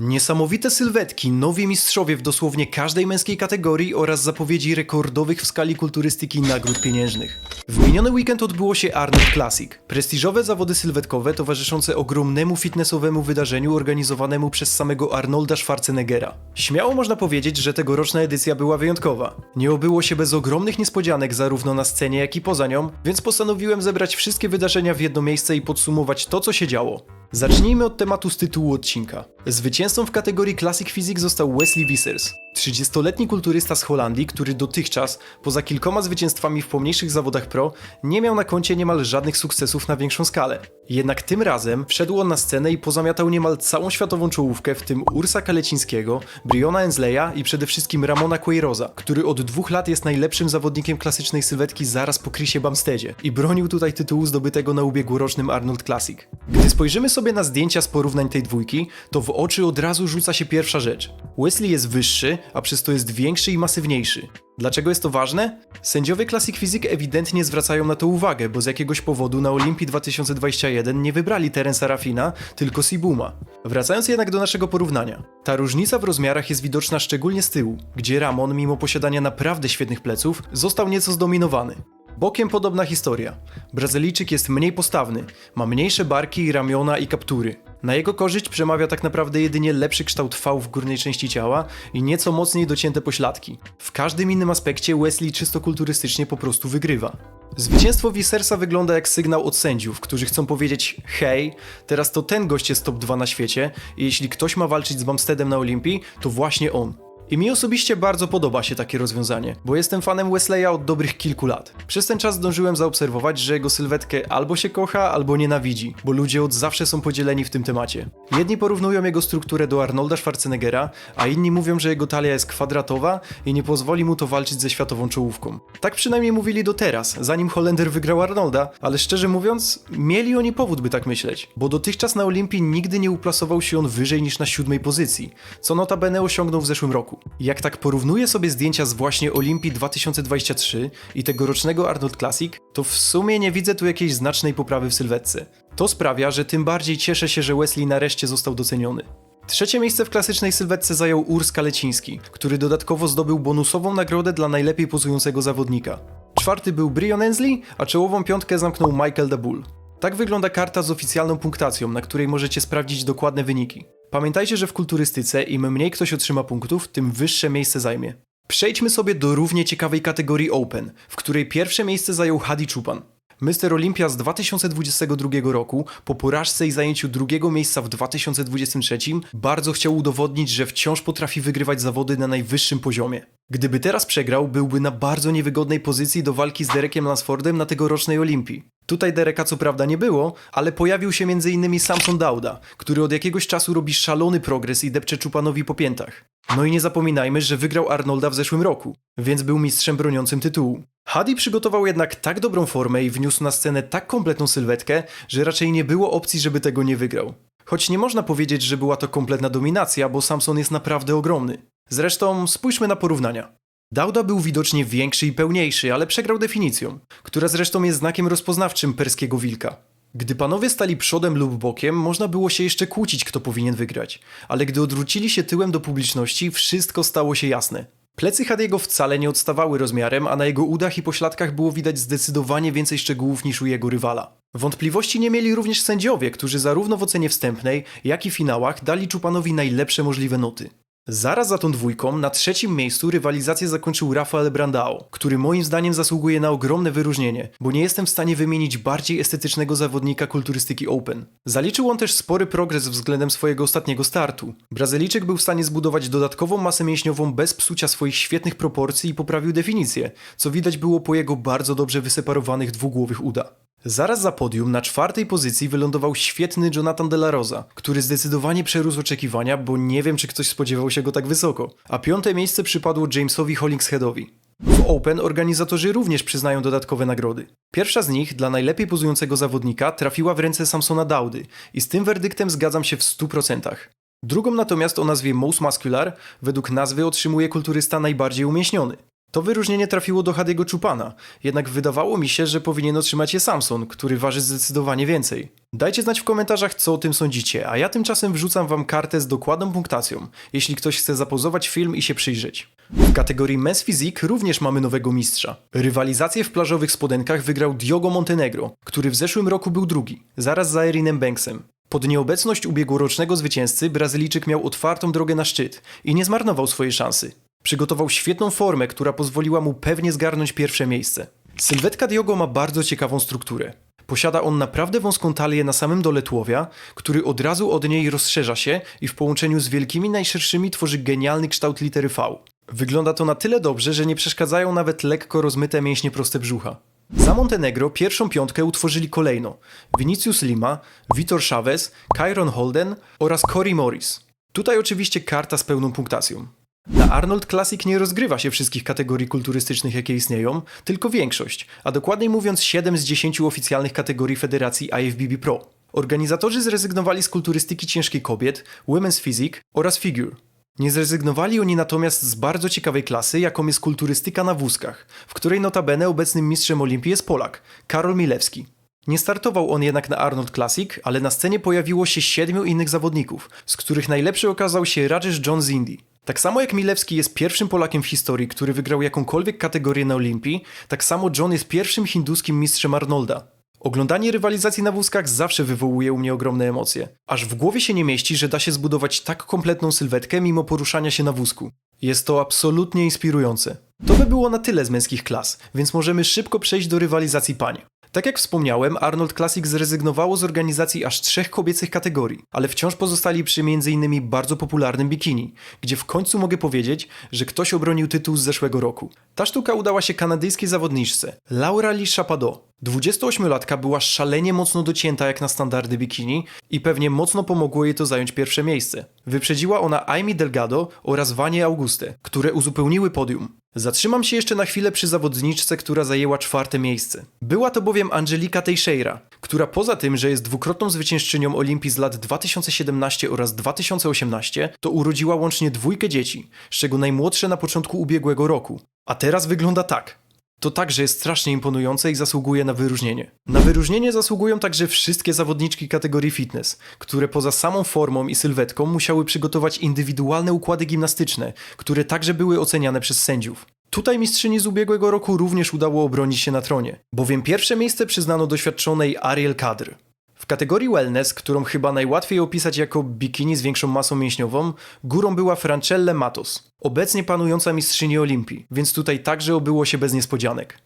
Niesamowite sylwetki, nowi mistrzowie w dosłownie każdej męskiej kategorii oraz zapowiedzi rekordowych w skali kulturystyki nagród pieniężnych. W miniony weekend odbyło się Arnold Classic. Prestiżowe zawody sylwetkowe towarzyszące ogromnemu fitnessowemu wydarzeniu organizowanemu przez samego Arnolda Schwarzeneggera. Śmiało można powiedzieć, że tegoroczna edycja była wyjątkowa. Nie obyło się bez ogromnych niespodzianek zarówno na scenie, jak i poza nią, więc postanowiłem zebrać wszystkie wydarzenia w jedno miejsce i podsumować to, co się działo. Zacznijmy od tematu z tytułu odcinka. Zwycięzcą w kategorii Classic Physique został Wesley Wissers. 30-letni kulturysta z Holandii, który dotychczas, poza kilkoma zwycięstwami w pomniejszych zawodach pro, nie miał na koncie niemal żadnych sukcesów na większą skalę. Jednak tym razem wszedł on na scenę i pozamiatał niemal całą światową czołówkę, w tym Ursa Kalecińskiego, Briona Ensleya i przede wszystkim Ramona Queiroza, który od dwóch lat jest najlepszym zawodnikiem klasycznej sylwetki zaraz po Chrisie Bumsteadzie i bronił tutaj tytułu zdobytego na ubiegłorocznym Arnold Classic. Gdy spojrzymy sobie na zdjęcia z porównań tej dwójki, to w oczy od razu rzuca się pierwsza rzecz. Wesley jest wyższy, a przez to jest większy i masywniejszy. Dlaczego jest to ważne? Sędziowie Classic Physique ewidentnie zwracają na to uwagę, bo z jakiegoś powodu na Olimpii 2021 nie wybrali Terensa Rafina, tylko Sibuma. Wracając jednak do naszego porównania. Ta różnica w rozmiarach jest widoczna szczególnie z tyłu, gdzie Ramon, mimo posiadania naprawdę świetnych pleców, został nieco zdominowany. Bokiem podobna historia. Brazylijczyk jest mniej postawny, ma mniejsze barki, ramiona i kaptury. Na jego korzyść przemawia tak naprawdę jedynie lepszy kształt V w górnej części ciała i nieco mocniej docięte pośladki. W każdym innym aspekcie Wesley czysto kulturystycznie po prostu wygrywa. Zwycięstwo Visersa wygląda jak sygnał od sędziów, którzy chcą powiedzieć hej, teraz to ten gość jest top 2 na świecie i jeśli ktoś ma walczyć z Bumsteadem na Olimpii, to właśnie on. I mi osobiście bardzo podoba się takie rozwiązanie, bo jestem fanem Wesleya od dobrych kilku lat. Przez ten czas zdążyłem zaobserwować, że jego sylwetkę albo się kocha, albo nienawidzi, bo ludzie od zawsze są podzieleni w tym temacie. Jedni porównują jego strukturę do Arnolda Schwarzeneggera, a inni mówią, że jego talia jest kwadratowa i nie pozwoli mu to walczyć ze światową czołówką. Tak przynajmniej mówili do teraz, zanim Holender wygrał Arnolda, ale szczerze mówiąc, mieli oni powód, by tak myśleć, bo dotychczas na Olimpii nigdy nie uplasował się on wyżej niż na siódmej pozycji, co notabene osiągnął w zeszłym roku. Jak tak porównuję sobie zdjęcia z właśnie Olimpii 2023 i tegorocznego Arnold Classic, to w sumie nie widzę tu jakiejś znacznej poprawy w sylwetce. To sprawia, że tym bardziej cieszę się, że Wesley nareszcie został doceniony. Trzecie miejsce w klasycznej sylwetce zajął Urs Kaleciński, który dodatkowo zdobył bonusową nagrodę dla najlepiej pozującego zawodnika. Czwarty był Brion Ensley, a czołową piątkę zamknął Michael Dabull. Tak wygląda karta z oficjalną punktacją, na której możecie sprawdzić dokładne wyniki. Pamiętajcie, że w kulturystyce im mniej ktoś otrzyma punktów, tym wyższe miejsce zajmie. Przejdźmy sobie do równie ciekawej kategorii Open, w której pierwsze miejsce zajął Hadi Chupan. Mr. Olympia z 2022 roku, po porażce i zajęciu drugiego miejsca w 2023, bardzo chciał udowodnić, że wciąż potrafi wygrywać zawody na najwyższym poziomie. Gdyby teraz przegrał, byłby na bardzo niewygodnej pozycji do walki z Derekiem Lansfordem na tegorocznej Olimpii. Tutaj Dereka co prawda nie było, ale pojawił się m.in. Samson Dauda, który od jakiegoś czasu robi szalony progres i depcze Czupanowi po piętach. No i nie zapominajmy, że wygrał Arnolda w zeszłym roku, więc był mistrzem broniącym tytułu. Hadi przygotował jednak tak dobrą formę i wniósł na scenę tak kompletną sylwetkę, że raczej nie było opcji, żeby tego nie wygrał. Choć nie można powiedzieć, że była to kompletna dominacja, bo Samson jest naprawdę ogromny. Zresztą spójrzmy na porównania. Dauda był widocznie większy i pełniejszy, ale przegrał definicją, która zresztą jest znakiem rozpoznawczym perskiego wilka. Gdy panowie stali przodem lub bokiem, można było się jeszcze kłócić, kto powinien wygrać, ale gdy odwrócili się tyłem do publiczności, wszystko stało się jasne. Plecy Hadiego wcale nie odstawały rozmiarem, a na jego udach i pośladkach było widać zdecydowanie więcej szczegółów niż u jego rywala. Wątpliwości nie mieli również sędziowie, którzy zarówno w ocenie wstępnej, jak i finałach dali Czupanowi najlepsze możliwe noty. Zaraz za tą dwójką, na trzecim miejscu rywalizację zakończył Rafael Brandao, który moim zdaniem zasługuje na ogromne wyróżnienie, bo nie jestem w stanie wymienić bardziej estetycznego zawodnika kulturystyki Open. Zaliczył on też spory progres względem swojego ostatniego startu. Brazylijczyk był w stanie zbudować dodatkową masę mięśniową bez psucia swoich świetnych proporcji i poprawił definicję, co widać było po jego bardzo dobrze wyseparowanych dwugłowych uda. Zaraz za podium na czwartej pozycji wylądował świetny Jonathan De La Rosa, który zdecydowanie przerósł oczekiwania, bo nie wiem czy ktoś spodziewał się go tak wysoko. A piąte miejsce przypadło Jamesowi Hollingsheadowi. W Open organizatorzy również przyznają dodatkowe nagrody. Pierwsza z nich, dla najlepiej pozującego zawodnika, trafiła w ręce Samsona Daudy i z tym werdyktem zgadzam się w 100%. Drugą natomiast o nazwie Most Muscular według nazwy otrzymuje kulturysta najbardziej umięśniony. To wyróżnienie trafiło do Hadiego Chupana, jednak wydawało mi się, że powinien otrzymać je Samson, który waży zdecydowanie więcej. Dajcie znać w komentarzach, co o tym sądzicie, a ja tymczasem wrzucam wam kartę z dokładną punktacją, jeśli ktoś chce zapozować film i się przyjrzeć. W kategorii Men's Physique również mamy nowego mistrza. Rywalizację w plażowych spodenkach wygrał Diogo Montenegro, który w zeszłym roku był drugi, zaraz za Erinem Banksem. Pod nieobecność ubiegłorocznego zwycięzcy Brazylijczyk miał otwartą drogę na szczyt i nie zmarnował swojej szansy. Przygotował świetną formę, która pozwoliła mu pewnie zgarnąć pierwsze miejsce. Sylwetka Diogo ma bardzo ciekawą strukturę. Posiada on naprawdę wąską talię na samym dole tułowia, który od razu od niej rozszerza się i w połączeniu z wielkimi najszerszymi tworzy genialny kształt litery V. Wygląda to na tyle dobrze, że nie przeszkadzają nawet lekko rozmyte mięśnie proste brzucha. Za Montenegro pierwszą piątkę utworzyli kolejno Vinicius Lima, Vitor Chavez, Kyron Holden oraz Cory Morris. Tutaj oczywiście karta z pełną punktacją. Na Arnold Classic nie rozgrywa się wszystkich kategorii kulturystycznych, jakie istnieją, tylko większość, a dokładniej mówiąc 7 z 10 oficjalnych kategorii Federacji IFBB Pro. Organizatorzy zrezygnowali z kulturystyki ciężkiej kobiet, women's physique oraz figure. Nie zrezygnowali oni natomiast z bardzo ciekawej klasy, jaką jest kulturystyka na wózkach, w której notabene obecnym mistrzem Olimpii jest Polak, Karol Milewski. Nie startował on jednak na Arnold Classic, ale na scenie pojawiło się siedmiu innych zawodników, z których najlepszy okazał się Rajesh John z Indii. Tak samo jak Milewski jest pierwszym Polakiem w historii, który wygrał jakąkolwiek kategorię na Olimpii, tak samo John jest pierwszym hinduskim mistrzem Arnolda. Oglądanie rywalizacji na wózkach zawsze wywołuje u mnie ogromne emocje. Aż w głowie się nie mieści, że da się zbudować tak kompletną sylwetkę mimo poruszania się na wózku. Jest to absolutnie inspirujące. To by było na tyle z męskich klas, więc możemy szybko przejść do rywalizacji pań. Tak jak wspomniałem, Arnold Classic zrezygnowało z organizacji aż trzech kobiecych kategorii, ale wciąż pozostali przy m.in. bardzo popularnym bikini, gdzie w końcu mogę powiedzieć, że ktoś obronił tytuł z zeszłego roku. Ta sztuka udała się kanadyjskiej zawodniczce, Laura Lee Chapadot. 28-latka była szalenie mocno docięta jak na standardy bikini i pewnie mocno pomogło jej to zająć pierwsze miejsce. Wyprzedziła ona Amy Delgado oraz Wanie Auguste, które uzupełniły podium. Zatrzymam się jeszcze na chwilę przy zawodniczce, która zajęła czwarte miejsce. Była to bowiem Angelika Teixeira, która poza tym, że jest dwukrotną zwyciężczynią Olimpii z lat 2017 oraz 2018, to urodziła łącznie dwójkę dzieci, z czego najmłodsze na początku ubiegłego roku. A teraz wygląda tak. To także jest strasznie imponujące i zasługuje na wyróżnienie. Na wyróżnienie zasługują także wszystkie zawodniczki kategorii fitness, które poza samą formą i sylwetką musiały przygotować indywidualne układy gimnastyczne, które także były oceniane przez sędziów. Tutaj mistrzyni z ubiegłego roku również udało obronić się na tronie, bowiem pierwsze miejsce przyznano doświadczonej Ariel Kadr. W kategorii wellness, którą chyba najłatwiej opisać jako bikini z większą masą mięśniową, górą była Francelle Matos, obecnie panująca mistrzyni Olimpii, więc tutaj także obyło się bez niespodzianek.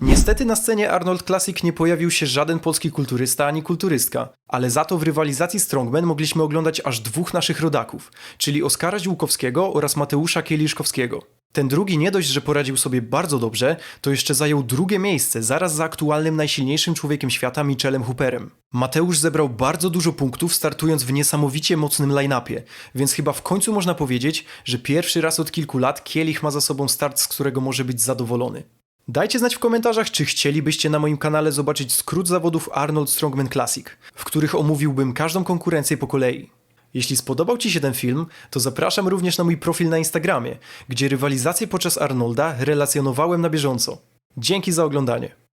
Niestety na scenie Arnold Classic nie pojawił się żaden polski kulturysta ani kulturystka, ale za to w rywalizacji Strongman mogliśmy oglądać aż dwóch naszych rodaków, czyli Oskara Ziółkowskiego oraz Mateusza Kieliszkowskiego. Ten drugi nie dość, że poradził sobie bardzo dobrze, to jeszcze zajął drugie miejsce zaraz za aktualnym najsilniejszym człowiekiem świata Michelem Hooperem. Mateusz zebrał bardzo dużo punktów startując w niesamowicie mocnym line-upie, więc chyba w końcu można powiedzieć, że pierwszy raz od kilku lat Kielich ma za sobą start, z którego może być zadowolony. Dajcie znać w komentarzach, czy chcielibyście na moim kanale zobaczyć skrót zawodów Arnold Strongman Classic, w których omówiłbym każdą konkurencję po kolei. Jeśli spodobał Ci się ten film, to zapraszam również na mój profil na Instagramie, gdzie rywalizację podczas Arnolda relacjonowałem na bieżąco. Dzięki za oglądanie.